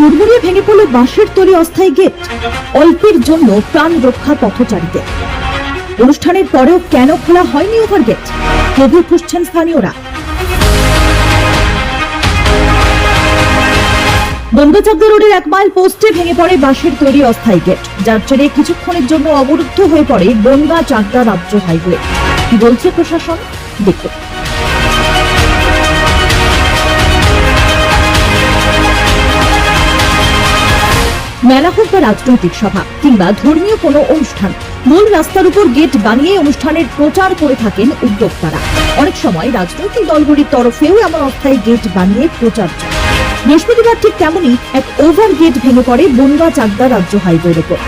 হুড়মুড়িয়ে ভেঙে পড়ল বাঁশের তৈরি অস্থায়ী গেট। অল্পের জন্য প্রাণ রক্ষা পথচারীদের। অনুষ্ঠানের পরেও কেন খোলা হয়নি ওভার গেট? প্রভু খুঁজছেন স্থানীয়রা। বঙ্গচাদ্দ রোডের এক মাইল পোস্টে ভেঙে পড়ে বাঁশের তৈরি অস্থায়ী গেট, যার জেরে কিছুক্ষণের জন্য অবরুদ্ধ হয়ে পড়ে বনগা চাকদা রাজ্য হাইওয়ে। কি বলছে প্রশাসন, দেখুন। মেলা হোক বা রাজনৈতিক সভা কিংবা ধর্মীয় কোনো অনুষ্ঠান, মূল রাস্তার উপর গেট বানিয়ে অনুষ্ঠানের প্রচার করে থাকেন উদ্যোক্তারা। অনেক সময় রাজনৈতিক দলগুলির তরফেও এমন অস্থায়ী গেট বানিয়ে প্রচার বৃহস্পতিবার ঠিক তেমনই এক ওভার গেট ভেঙে পড়ে বনগা চাকদা রাজ্য হাইওয়ের ওপর।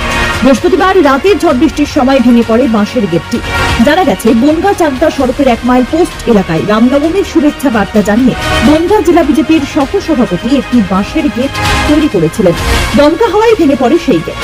বৃহস্পতিবার রাতের ঝড় বৃষ্টির সময় ভেঙে পড়ে বাঁশের গেটটি। জানা গেছে, বনগা চাকদা সড়কের এক মাইল পোস্ট এলাকায় রামনবমীর শুভেচ্ছা বার্তা জানিয়ে বনগা জেলা বিজেপির সহ সভাপতি একটি বাঁশের গেট তৈরি করেছিলেন। দমকা হওয়ায় ভেঙে পড়ে সেই গেট।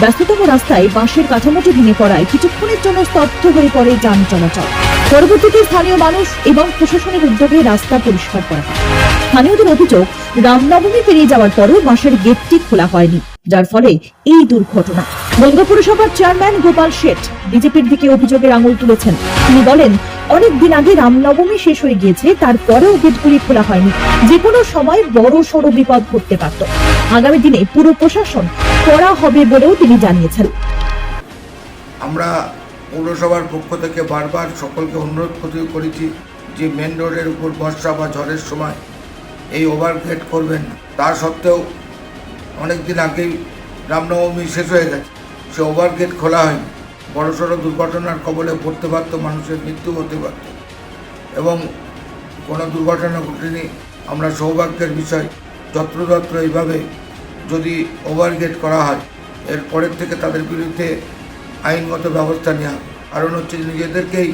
ব্যস্ততম রাস্তায় বাঁশের কাঠামোটি ভেঙে পড়ায় কিছুক্ষণের জন্য স্তব্ধ হয়ে পড়ে যান চলাচল। পরবর্তীতে স্থানীয় মানুষ এবং প্রশাসনের উদ্যোগে রাস্তা পরিষ্কার করা হয়। স্থানীয়দের অভিযোগ, রামনবমী পেরিয়ে যাওয়ার পরও বাঁশের গেটটি খোলা হয়নি, যার ফলে এই দুর্ঘটনা। বঙ্গ পুরসভার চেয়ারম্যান গোপাল শেঠ বিজেপির দিকে অভিযোগের আঙুল তুলেছেন। তিনি বলেন অনেক দিন আগে রামনবমী শেষ হয়ে গিয়েছে, তারপরেও গেটগুলি খোলা হয়নি। যে কোনো সময় বড় সড় বিপদ ঘটতে পারত। আগামী দিনে পুরো প্রশাসন করা হবে বলেও তিনি জানিয়েছেন। আমরা পৌরসভার পক্ষ থেকে বারবার সকলকে অনুরোধ করেছি যে মেন রোডের উপর বর্ষা বা ঝড়ের সময় এই ওভারগেট করবেন। তা সত্ত্বেও অনেক দিন আগেই রামনবমী শেষ হয়ে গেছে। সে ওভারগেট খোলা হয়নি। বড়সড় দুর্ঘটনার কবলে পড়তে পারতো মানুষের মৃত্যু হতে পারত। এবং কোনো দুর্ঘটনা ঘটেনি। আমরা সৌভাগ্যের বিষয়, যত্রতত্র এইভাবে যদি ওভারগেট করা হয় এরপরের থেকে তাদের বিরুদ্ধে আইনগত ব্যবস্থা নেওয়া কারণ হচ্ছে নিজেদেরকেই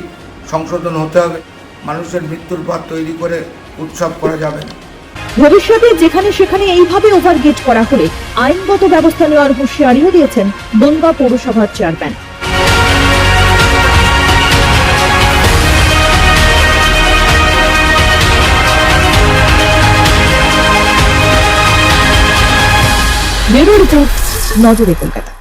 সংশোধন হতে হবে। মানুষের মৃত্যুর পাত তৈরি করে উৎসব করা যাবে না। ভবিষ্যতে যেখানে সেখানে এইভাবে ওভারগেট করা হলে আইনগত ব্যবস্থা নেওয়ার হুঁশিয়ারিও দিয়েছেন বনগা পৌরসভার চেয়ারম্যান নজরে কলকাতা।